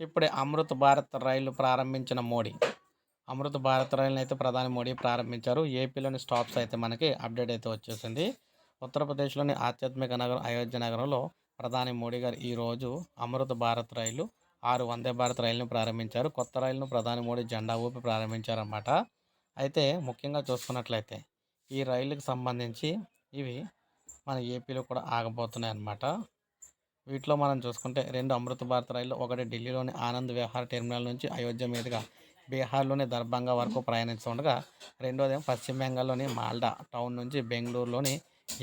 ఇప్పుడే అమృత్ భారత్ రైలు ప్రారంభించిన మోడీ. అమృత్ భారత్ రైలును అయితే ప్రధాని మోడీ ప్రారంభించారు. ఏపీలోని స్టాప్స్ అయితే మనకి అప్డేట్ అయితే వచ్చేసింది. ఉత్తరప్రదేశ్లోని ఆధ్యాత్మిక నగరం అయోధ్య నగరంలో ప్రధాని మోడీ గారు ఈరోజు అమృత్ భారత్ రైలు ఆరు వందే భారత్ రైలును ప్రారంభించారు. కొత్త రైలును ప్రధాని మోడీ జెండా ఊపి ప్రారంభించారన్నమాట. అయితే ముఖ్యంగా చూసుకున్నట్లయితే ఈ రైలుకి సంబంధించి ఇవి మన ఏపీలో కూడా ఆగబోతున్నాయి అన్నమాట వీటిలో మనం చూసుకుంటే రెండు అమృత భారత్ రైళ్ళు ఒకటి ఢిల్లీలోని ఆనంద్ విహార్ టెర్మినల్ నుంచి అయోధ్య మీదుగా బీహార్లోని దర్భంగా వరకు ప్రయాణిస్తుండగా రెండోదేమో పశ్చిమ బెంగాల్లోని మాల్డా టౌన్ నుంచి బెంగళూరులోని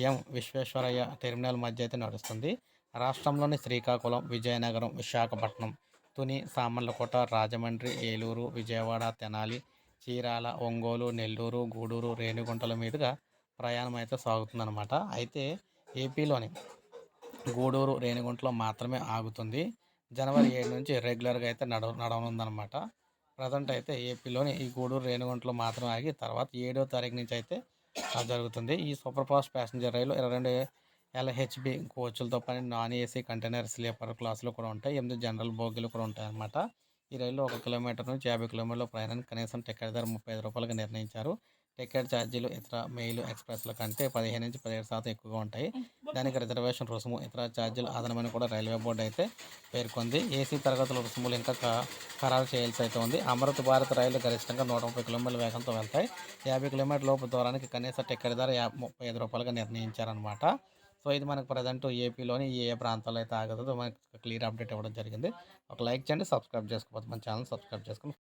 ఎం విశ్వేశ్వరయ్య టెర్మినల్ మధ్య అయితే నడుస్తుంది. రాష్ట్రంలోని శ్రీకాకుళం విజయనగరం విశాఖపట్నం తుని సామర్లకోట రాజమండ్రి ఏలూరు విజయవాడ తెనాలి చీరాల ఒంగోలు నెల్లూరు గూడూరు రేణిగుంటల మీదుగా ప్రయాణం అయితే సాగుతుందన్నమాట. అయితే ఏపీలోని గూడూరు రేణిగుంటలో మాత్రమే ఆగుతుంది. జనవరి ఏడు నుంచి రెగ్యులర్గా అయితే నడవ నడవనుందనమాట ప్రజెంట్ అయితే ఏపీలోని ఈ గూడూరు రేణిగుంటలో మాత్రం ఆగి తర్వాత ఏడో తారీఖు నుంచి అయితే జరుగుతుంది. ఈ సూపర్ ఫాస్ట్ ప్యాసింజర్ రైలు ఇరవై రెండు ఎల్హెచ్బి కోచ్లతో పాటు నాన్ ఏసీ కంటైనర్ స్లీపర్ క్లాసులు కూడా ఉంటాయి. ఎనిమిది జనరల్ బోగీలు కూడా ఉంటాయి అన్నమాట ఈ రైలు ఒక కిలోమీటర్ నుంచి యాభై కిలోమీటర్ల ప్రయాణానికి కనీసం టికెట్ ధర ముప్పై ఐదు రూపాయలకు నిర్ణయించారు. టికెట్ ఛార్జీలు ఇతర మెయిల్ ఎక్స్ప్రెస్ల కంటే పదిహేను నుంచి పదిహేడు శాతం ఎక్కువగా ఉంటాయి. దానికి రిజర్వేషన్ రుసుము ఇతర ఛార్జీలు అదనమని కూడా రైల్వే బోర్డు అయితే పేర్కొంది. ఏసీ తరగతుల రుసుములు ఇంకా ఖరారు చేయాల్సి అయితే ఉంది. అమృత్ భారత్ రైలు గరిష్టంగా నూట ముప్పై కిలోమీటర్ల వేగంతో వెళ్తాయి. యాభై కిలోమీటర్ లోపు దూరానికి కనీస టిక్కెట్ ధర యాభై ముప్పై ఐదు రూపాయలుగా నిర్ణయించారనమాట సో ఇది మనకు ప్రజెంట్ ఏపీలోని ఏ ఏ ప్రాంతాల్లో అయితే ఆగుతుందో మనకి క్లియర్ అప్డేట్ ఇవ్వడం జరిగింది. ఒక లైక్ చేయండి సబ్స్క్రైబ్ చేసుకోకపోతే మన ఛానల్ సబ్స్క్రైబ్ చేసుకుని